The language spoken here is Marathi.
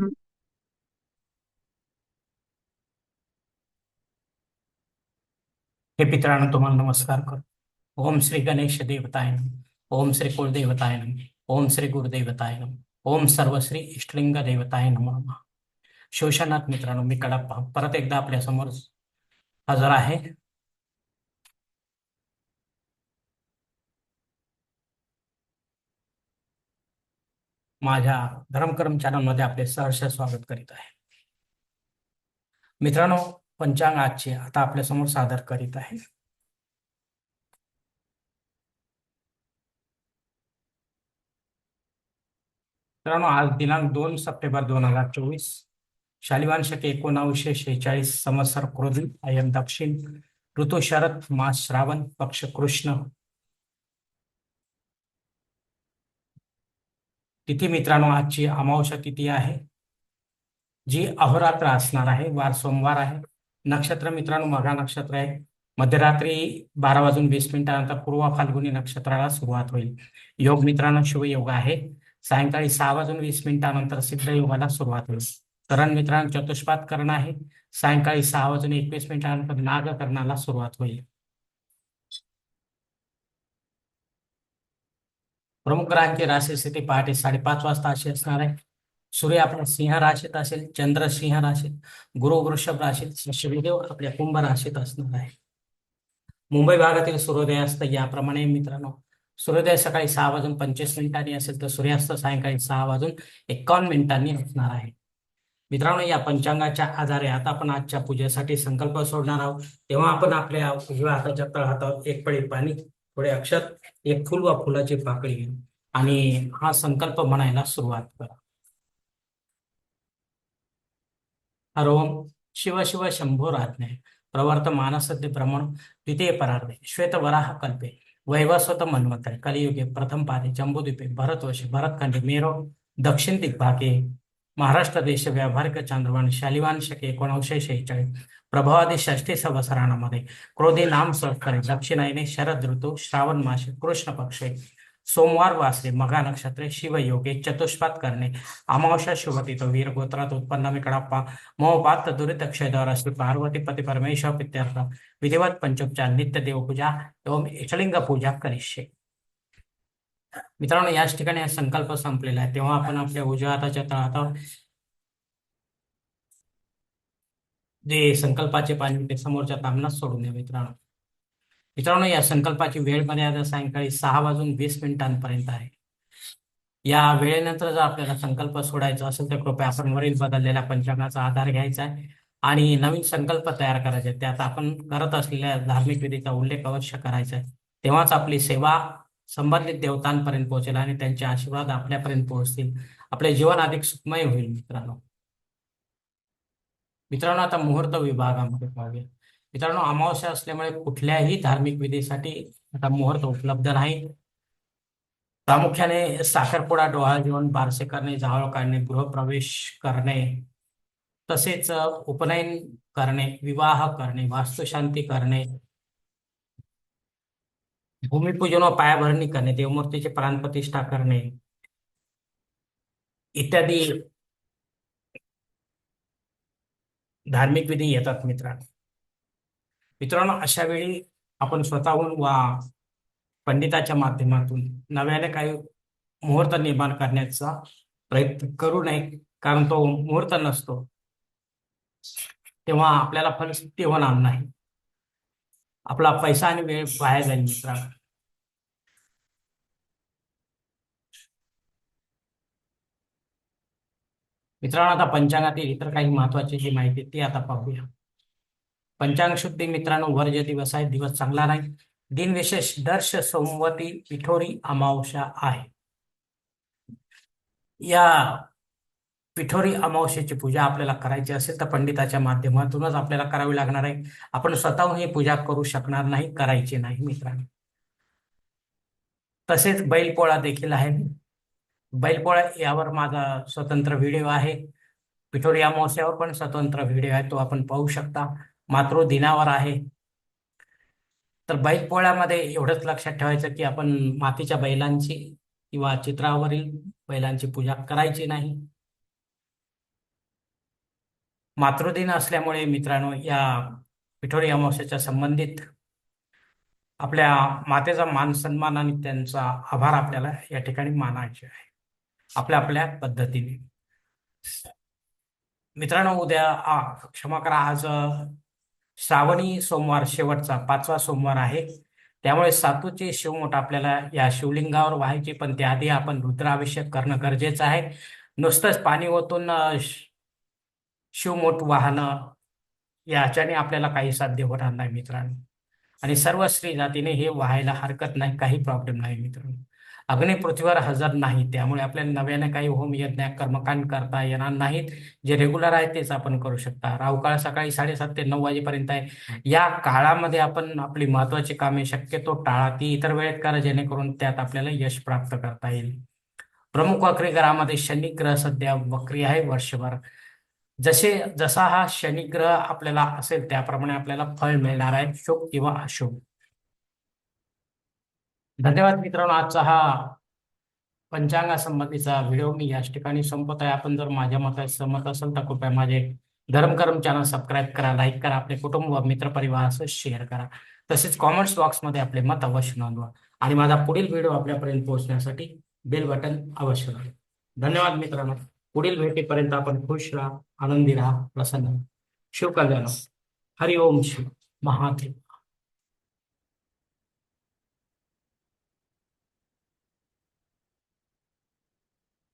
हे पितरांनो तुम्हाला नमस्कार कर ओम श्री गणेश देवताय नम. ओम श्री कुलदेवताय नम. ओम श्री गुरुदेवताय नम. ओम सर्वश्री इष्टलिंग देवताय नम शिवशनाथ मित्रांनो मी कडप्पा. परत एकदा आपल्यासमोर हजर आहे. माझ्या धर्मकर्म चॅनलमध्ये आपले सहर्ष स्वागत करीत आहे. मित्रांनो पंचांग आजचे आता आपल्यासमोर सादर करीत आहे. मित्रांनो आज दिनांक दोन सप्टेंबर दोन हजार चोवीस शालिवान शके एकोणावीसशे शेहेचाळीस संवत्सर क्रोधी अयन दक्षिण ऋतू शरद मास श्रावण पक्ष कृष्ण तिथी मित्रांनो आजची अमावस्या तिथी आहे जी अहोरात्र असणार आहे वार सोमवार आहे. नक्षत्र मित्रांनो मघा नक्षत्र आहे. मध्यरात्री बारा वाजून वीस मिनिटानंतर पूर्व फाल्गुनी नक्षत्राला सुरुवात होईल. योग मित्रांनो शुभयोग आहे. सायंकाळी सहा वाजून वीस मिनिटानंतर सिद्धयोगाला सुरुवात होईल. करण मित्रांनो चतुष्पात करण आहे. सायंकाळी सहा वाजून एकवीस मिनिटानंतर नागकरणाला सुरुवात होईल. प्रमुख ग्रहांची राशी स्थिती पहाटे साडेपाच वाजता अशी असणार आहे सूर्य आपल्या सिंह राशीत असेल चंद्र सिंह राशीत गुरु वृषभ राशीत शनिदेव आपल्या कुंभ राशीत असणार आहे। मुंबई भागातील सूर्योदयास्त याप्रमाणे मित्रांनो सूर्योदय सकाळी सहा वाजून पंचवीस मिनिटांनी असेल तर सूर्यास्त सायंकाळी सहा वाजून एकावन्न मिनिटांनी असणार आहे। मित्रांनो या पंचांगाच्या आधारे आता आपण आजच्या पूजेसाठी संकल्प सोडणार आहोत। तेव्हा आपण आपल्या उजव्या हाताच्या तळहातावर एक पळी पाणी थोडे अक्षर एक फुल वा फुलाची पाकळी घ्या आणि हा संकल्प म्हणायला सुरुवात करा. हरोम शिव शिव शंभो राज्ञे. प्रवर्त मानसद्य भ्रमण द्वितीय परार्धे. श्वेत वराह कल्पे. वैवस्वत मन्वंतरे कलियुगे प्रथम पादे. जम्बुद्वीपे. भरतवर्षे भरतखंडे मेरो. दक्षिण दिग्भागे. महाराष्ट्र देश व्यावहारिक चांद्रवान शालिवान शके एकोणीसशे शेहेचाळीस. प्रभावादी षष्ठी संवत्सरामध्ये क्रोधी नाम संस्कारे दक्षिणायने शरद ऋतू श्रावण मासे कृष्ण पक्षे सोमवार वासरे मघा नक्षत्रे शिवयोगे चतुष्पात करणे अमावस्या शुभतीत वीर गोत्रात उत्पन्न मिकडाप्पा मोहपात दुरित क्षयदवर असते पार्वती पती परमेश्वर पित्यर्थ विधिवत पंचोपचार नित्य देवपूजा एवं इचलिंग पूजा करिष्ये. मित्रांनो याच ठिकाणी हा संकल्प संपलेला आहे. तेव्हा आपण आपल्या उजव्या हाताच्या तळातावर जे संकल्पाचे पाणी ते समोरच्या तामनात सोडून द्या मित्रांनो. मित्रांनो या संकल्पाची वेळ मर्यादा सायंकाळी सहा वाजून वीस मिनिटांपर्यंत आहे. या वेळेनंतर जर आपल्याला संकल्प सोडायचा असेल तर कृपया आपण वरील बदललेल्या पंचांगाचा आधार घ्यायचा आहे आणि नवीन संकल्प तयार करायचे त्यात आपण करत असलेल्या धार्मिक विधीचा उल्लेख अवश्य करायचा आहे. तेव्हाच आपली सेवा संबंधित देवतांपर्यंत पोहोचेल आणि त्यांचे आशीर्वाद आपल्यापर्यंत पोहोचतील. आपले जीवन अधिक सुखमय होईल मित्रांनो. मित्रांनो आता मुहूर्त विभागामध्ये पाहूया. मित्रांनो अमावस्या असल्यामुळे कुठल्याही धार्मिक विधीसाठी आता मुहूर्त उपलब्ध नाही. प्रामुख्याने साखरपुडा डोहाळ जेवण बारसे करणे जावळ काढणे गृहप्रवेश करणे तसेच उपनयन करणे विवाह करणे वास्तुशांती करणे भूमिपूजन व पायाभरणी करणे देवमूर्तीची प्राणप्रतिष्ठा करणे इत्यादी धार्मिक विधी येतात मित्रांनो. मित्रांनो अशा वेळी आपण स्वतःहून वा पंडिताच्या माध्यमातून नव्याने काही मुहूर्त निर्माण करण्याचा प्रयत्न करू नये कारण तो मुहूर्त नसतो. तेव्हा आपल्याला फलसिद्धी होणार नाही. आपला पैसा आणि वेळ वाया जाईल मित्रांनो मित्रांनो आता पंचांगातील इतर काही महत्वाची जी माहिती ती आता पाहूया. पंचांग शुद्धी मित्रांनो वर्ज दिवस आहे दिवस चांगला नाही दिनविशेष दर्श सोमवती पिठोरी अमावस्या आहे. या पिठोरी अमावस्येची पूजा आपल्याला करायची असेल तर पंडिताच्या माध्यमातूनच आपल्याला करावी लागणार आहे. आपण स्वतःहून ही पूजा करू शकणार नाही करायची नाही मित्रांनो. तसेच बैलपोळा देखील आहे. बैलपोळा यावर माझा स्वतंत्र व्हिडिओ आहे. पिठोरी अमावस्यावर पण स्वतंत्र व्हिडिओ आहे तो आपण पाहू शकता. मात्र दिनावर आहे. तर बैलपोळ्यामध्ये एवढंच लक्षात ठेवायचं की आपण मातीच्या बैलांची किंवा चित्रावरील बैलांची पूजा करायची नाही. मातृदिन असल्यामुळे मित्रांनो या पिठोरी अमावस्याच्या संबंधित आपल्या मातेचा मान सन्मान आणि त्यांचा आभार आपल्याला या ठिकाणी मानायचे आहे. आपल्या आपल्या पद्धतीने. मित्रांनो उद्या आ, क्षमा करा आज श्रावणी सोमवार शेवटचा पाचवा सोमवार आहे. त्यामुळे सातूची शिवमोठ आपल्याला या शिवलिंगावर व्हायची पण त्याआधी आपण रुद्राभिषेक करणं गरजेचं आहे. नुसतंच पाणी ओतून श- शिवमोठ वाहनं याच्याने आपल्याला काही साध्य होणार नाही मित्रांनो. आणि सर्व स्त्री जातीने हे व्हायला हरकत नाही काही प्रॉब्लेम नाही मित्रांनो. अग्नी पृथ्वीवर हजर नाही त्यामुळे आपल्याला नव्याने काही होम यज्ञ कर्मकांड करता येणार नाहीत. जे रेग्युलर आहे तेच आपण करू शकता. राहुकाळ सकाळी साडेसात ते नऊ वाजेपर्यंत आहे. या काळामध्ये आपण आपली महत्वाची कामे शक्यतो टाळा ती इतर वेळेत करा जेणेकरून त्यात आपल्याला यश प्राप्त करता येईल. प्रमुख वक्री ग्रहामध्ये शनी ग्रह सध्या वक्री आहे वर्षभर. जसे जसा हा शनिग्रह आपल्याला असेल त्याप्रमाणे आपल्याला फळ मिळणार आहे शुभ किंवा अशुभ. धन्यवाद मित्रांनो आजचा हा पंचांगासंबंधीचा व्हिडिओ मी याच ठिकाणी संपत आहे. आपण जर माझ्या मताशी सहमत असेल तर कृपया माझे धर्मकर्म चॅनल सबस्क्राईब करा लाईक करा आपले कुटुंब व मित्रपरिवारासह शेअर करा. तसेच कॉमेंट्स बॉक्समध्ये आपले मत अवश्य नोंदवा आणि माझा पुढील व्हिडिओ आपल्यापर्यंत पोहोचण्यासाठी बेल बटन अवश्य धन्यवाद मित्रांनो. पुढील भेटीपर्यंत आपण खुश राहा आनंदी राहा प्रसन्न शिवकल्याण हरिओम शिव महादेव.